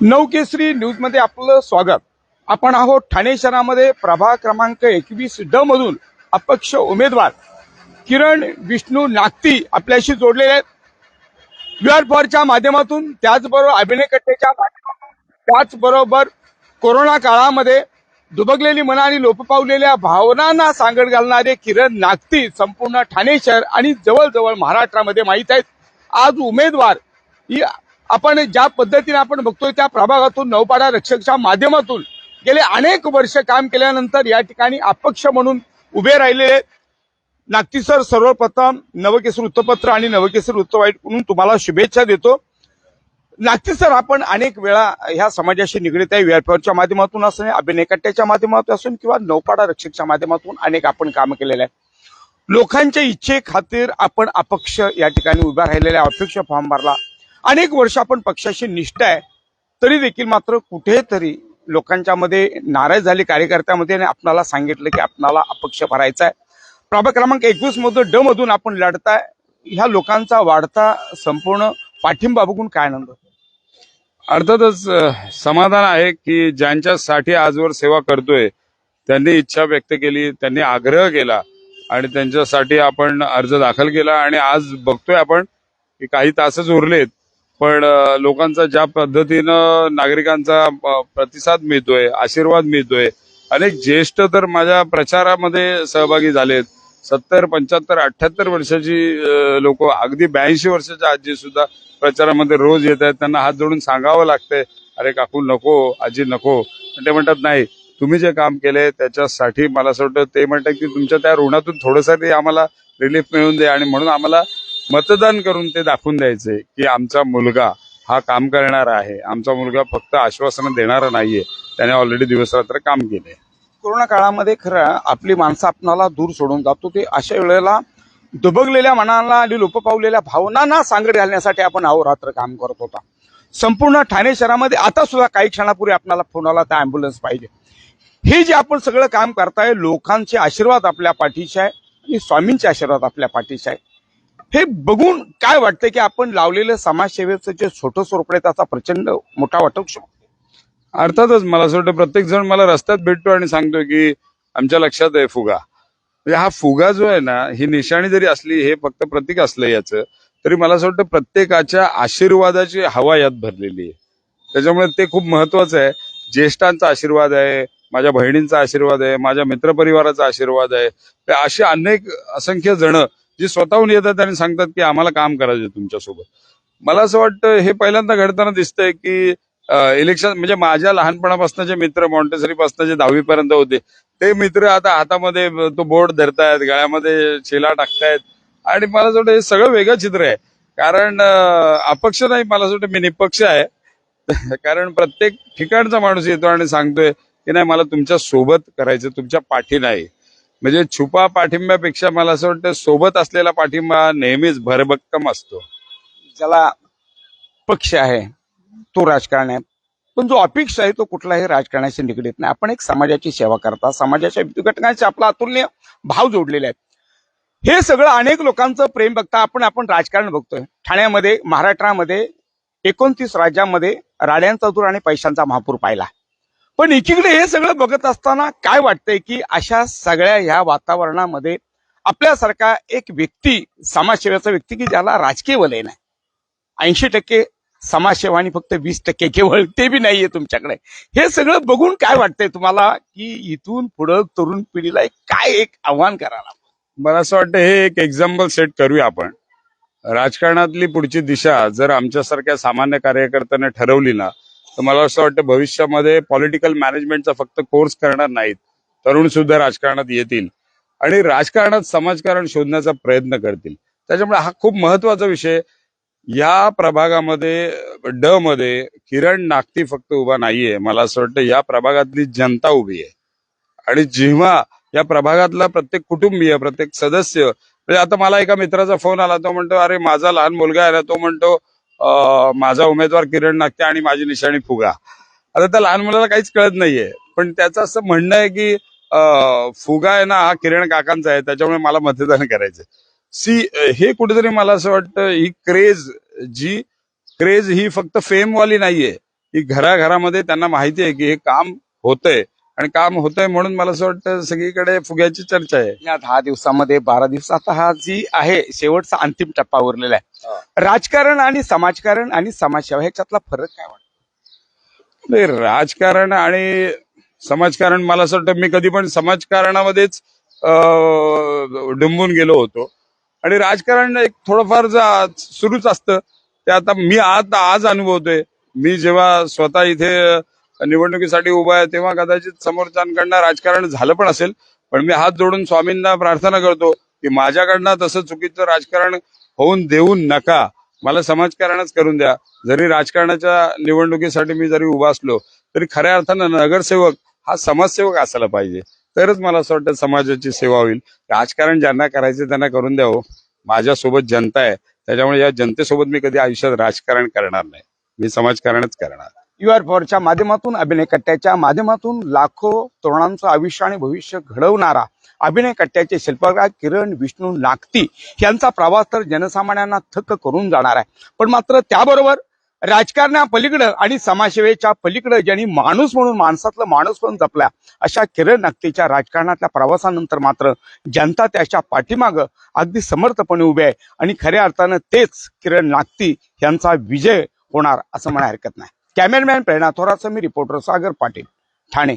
नवकेसरी न्यूजमध्ये आपलं स्वागत. आपण आहोत ठाणे शहरामध्ये प्रभाग क्रमांक एकवीस ड मधून अपक्ष उमेदवार किरण विष्णू नागती आपल्याशी जोडलेले आहेत. युआर फॉरच्या माध्यमातून त्याचबरोबर अभिनय कट्टेच्या माध्यमातून त्याचबरोबर कोरोना काळामध्ये दुबगलेली मना आणि लोप पावलेल्या भावनांना सांगड घालणारे किरण नागती संपूर्ण ठाणे शहर आणि जवळजवळ महाराष्ट्रामध्ये माहीत आहेत. आज उमेदवार ही आपण ज्या पद्धतीने आपण बघतोय त्या प्रभागातून नवपाडा रक्षकच्या माध्यमातून गेले अनेक वर्ष काम केल्यानंतर या ठिकाणी अपक्ष म्हणून उभे राहिलेले आहेत. नागती सर सर्वप्रथम नवकेसर वृत्तपत्र आणि नवकेसर वृत्तवाईट म्हणून तुम्हाला शुभेच्छा देतो. नागती सर आपण अनेक वेळा ह्या समाजाशी निगडीत आहे. व्यापारच्या माध्यमातून असून अभिनयकट्ट्याच्या माध्यमातून असून किंवा नौपाडा रक्षकच्या माध्यमातून अनेक आपण कामं केलेले आहे लोकांच्या इच्छे खातीर आपण अपक्ष या ठिकाणी उभ्या राहिलेल्या अपेक्ष फॉर्म भरला. अनेक वर्ष आपण पक्षाशी निष्ठ आहे तरी देखील मात्र कुठेतरी लोकांच्या मध्ये नाराज झाले कार्यकर्त्यामध्ये आणि आपणाला सांगितलं की आपणाला अपक्ष भरायचा आहे. प्रभाग क्रमांक एकवीस मधून ड मधून आपण लढताय. ह्या लोकांचा वाढता संपूर्ण पाठिंबा बघून काय आनंद अर्थातच समाधान आहे की ज्यांच्यासाठी आजवर सेवा करतोय त्यांनी इच्छा व्यक्त केली त्यांनी आग्रह केला आणि त्यांच्यासाठी आपण अर्ज दाखल केला आणि आज बघतोय आपण की काही तासच उरलेत. पण लोकांचा ज्या पद्धतीनं नागरिकांचा प्रतिसाद मिळतोय आशीर्वाद मिळतोय अनेक ज्येष्ठ तर माझ्या प्रचारामध्ये सहभागी झालेत. सत्तर पंच्याहत्तर अठ्याहत्तर वर्षाची लोक अगदी ब्याऐंशी वर्षाच्या आजी सुद्धा प्रचारामध्ये रोज येत आहेत. त्यांना हात जोडून सांगावं लागतंय अरे काकू नको आजी नको. पण ते म्हणतात नाही तुम्ही जे काम केले त्याच्यासाठी मला असं वाटतं ते म्हणतात की तुमच्या त्या ऋणातून थोडंसं आम्हाला रिलीफ मिळून दे आणि म्हणून आम्हाला मतदान करून ते दाखवून द्यायचे की आमचा मुलगा हा काम करणारा आहे. आमचा मुलगा फक्त आश्वासनं देणारा नाहीये. त्याने ऑलरेडी दिवस रात्र काम केले कोरोना काळामध्ये खरं आपली माणसं आपणाला दूर सोडून जातो. ते अशा वेळेला दुबगलेल्या मनाला आणि लोप पावलेल्या भावनांना सांगड घालण्यासाठी आपण अहोरात्र काम करत होता. संपूर्ण ठाणे शहरामध्ये आता सुद्धा काही क्षणापूर्वी आपल्याला फोन आला तर अँब्युलन्स पाहिजे. हे जे आपण सगळं काम करताय लोकांचे आशीर्वाद आपल्या पाठीचे आहे आणि स्वामींचे आशीर्वाद आपल्या पाठीचे आहे. हे बघून काय वाटतंय की आपण लावलेलं समाजसेवेचं जे छोटं स्वरूप आहे त्याचा प्रचंड मोठा वाटू शकतो अर्थातच मला असं वाटतं प्रत्येक जण मला रस्त्यात भेटतो आणि सांगतो की आमच्या लक्षात आहे फुगा. म्हणजे हा फुगा जो आहे ना ही निशाणी जरी असली हे फक्त प्रतीक असलं याचं तरी मला असं वाटतं प्रत्येकाच्या आशीर्वादाची हवा यात भरलेली आहे. त्याच्यामुळे ते खूप महत्वाचं आहे. ज्येष्ठांचा आशीर्वाद आहे माझ्या बहिणींचा आशीर्वाद आहे माझ्या मित्रपरिवाराचा आशीर्वाद आहे. ते असे अनेक असंख्य जण जे स्वतःहून येतात आणि सांगतात की आम्हाला काम करायचं तुमच्यासोबत. मला असं वाटतं हे पहिल्यांदा घडताना दिसतंय की इलेक्शन म्हणजे माझ्या लहानपणापासूनचे मित्र मॉन्टेसरीपासून जे दहावीपर्यंत होते ते मित्र आता हातामध्ये तो बोर्ड धरतायत गळ्यामध्ये शेला टाकतायत. आणि मला असं वाटतं हे सगळं वेगळं चित्र आहे. कारण अपक्ष नाही मला असं वाटतं मी निपक्ष आहे. कारण प्रत्येक ठिकाणचा माणूस येतो आणि सांगतोय की नाही मला तुमच्यासोबत करायचं तुमच्या पाठी नाही. म्हणजे छुपा पाठिंब्यापेक्षा मला असं वाटतं सोबत असलेला पाठिंबा नेहमीच भरभक्कम असतो. ज्याला पक्ष आहे तो राजकारण आहे. पण जो अपेक्षा आहे तो कुठलाही राजकारणाशी निगडीत नाही. आपण एक समाजाची सेवा करता. समाजाच्या घटकांशी आपला अतुलनीय भाव जोडलेले आहेत हे सगळं अनेक लोकांचं प्रेम बघता आपण आपण राजकारण बघतोय. ठाण्यामध्ये महाराष्ट्रामध्ये एकोणतीस राज्यांमध्ये राड्यांचा दूर आणि पैशांचा महापूर पाहिला. पण एकीकडे हे सगळं बघत असताना काय वाटतंय की अशा सगळ्या ह्या वातावरणामध्ये आपल्यासारखा एक व्यक्ती समाजसेवेचा व्यक्ती की ज्याला राजकीय वलय नाही? ऐंशी टक्के समाजसेवा आणि फक्त वीस टक्के केवळ ते बी नाहीये तुमच्याकडे. हे सगळं बघून काय वाटतंय तुम्हाला की इथून पुढं तरुण पिढीला एक काय एक आव्हान करायला मला असं वाटतं हे एक एक्झाम्पल सेट करूया आपण. राजकारणातली पुढची दिशा जर आमच्यासारख्या सामान्य कार्यकर्त्याने ठरवली ना तर मला असं वाटतं भविष्यामध्ये पॉलिटिकल मॅनेजमेंटचा फक्त कोर्स करणार नाहीत. तरुण सुद्धा राजकारणात येतील. आणि राजकारणात समाजकारण शोधण्याचा प्रयत्न करतील. त्याच्यामुळे हा खूप महत्त्वाचा विषय. या प्रभागामध्ये ड मध्ये किरण नागती फक्त उभा नाहीये. मला असं वाटतं या प्रभागातली जनता उभी आहे. आणि जेव्हा या प्रभागातला प्रत्येक कुटुंबीय प्रत्येक सदस्य म्हणजे आता मला एका मित्राचा फोन आला. तो म्हणतो अरे माझा लहान मुलगा आहे ना तो म्हणतो माझा उमेदवार किरण नागते आणि माझी निशाणी फुगा. आता त्या लहान मुलाला काहीच कळत नाहीये. पण त्याचं असं म्हणणं आहे की फुगा आहे ना हा किरण काकांचा आहे त्याच्यामुळे मला मतदान करायचं सी हे कुठेतरी मला असं वाटतं ही क्रेज जी क्रेज ही फक्त फेमवाली नाहीये. ही घराघरामध्ये त्यांना माहिती आहे की हे काम होतंय. आणि काम होतंय म्हणून मला असं वाटतं सगळीकडे फुग्याची चर्चा आहे. या दहा दिवसामध्ये बारा दिवसाचा हा जी आहे शेवटचा अंतिम टप्पा उरलेला आहे. राजकारण आणि समाजकारण आणि समाजसेवा ह्याच्यातला फरक काय वाटतो? नाही राजकारण आणि समाजकारण मला असं वाटतं मी कधी पण समाजकारणामध्येच डुंबून गेलो होतो. आणि राजकारण एक थोडंफार सुरूच असतं ते आता मी आता आज अनुभवतोय. मी जेव्हा स्वतः इथे निवडणुकीसाठी उभा आहे तेव्हा कदाचित समोरच्यांकडनं राजकारण झालं पण असेल. पण मी हात जोडून स्वामींना प्रार्थना करतो की माझ्याकडनं तसं चुकीचं राजकारण होऊन देऊ नका. मला समाजकारणच करून द्या. जरी राजकारणाच्या निवडणुकीसाठी मी जरी उभा असलो तरी खऱ्या अर्थानं नगरसेवक हा समाजसेवक असायला पाहिजे. तरच मला असं वाटतं समाजाची सेवा होईल. राजकारण ज्यांना करायचं त्यांना करून द्यावं हो. माझ्यासोबत जनता आहे. त्याच्यामुळे या जनतेसोबत मी कधी आयुष्यात राजकारण करणार नाही. मी समाजकारणच करणार. यू आर फॉरच्या माध्यमातून अभिनय कट्ट्याच्या माध्यमातून लाखो तरुणांचं आयुष्य आणि भविष्य घडवणारा अभिनय कट्ट्याचे शिल्पकार किरण विष्णू नागती यांचा प्रवास तर जनसामान्यांना थक्क करून जाणार आहे. पण मात्र त्याबरोबर राजकारण्या पलीकडं आणि समाजसेवेच्या पलीकडं ज्यांनी माणूस म्हणून माणसातलं माणूस पण जपला अशा किरण नागतीच्या राजकारणातल्या प्रवासानंतर मात्र जनता त्याच्या पाठीमागं अगदी समर्थपणे उभे आहे. आणि खऱ्या अर्थानं तेच किरण नागती यांचा विजय होणार असं म्हणा हरकत नाही. कॅमेरामॅन प्रेरणा थोरात मी रिपोर्टर सागर पाटील ठाणे.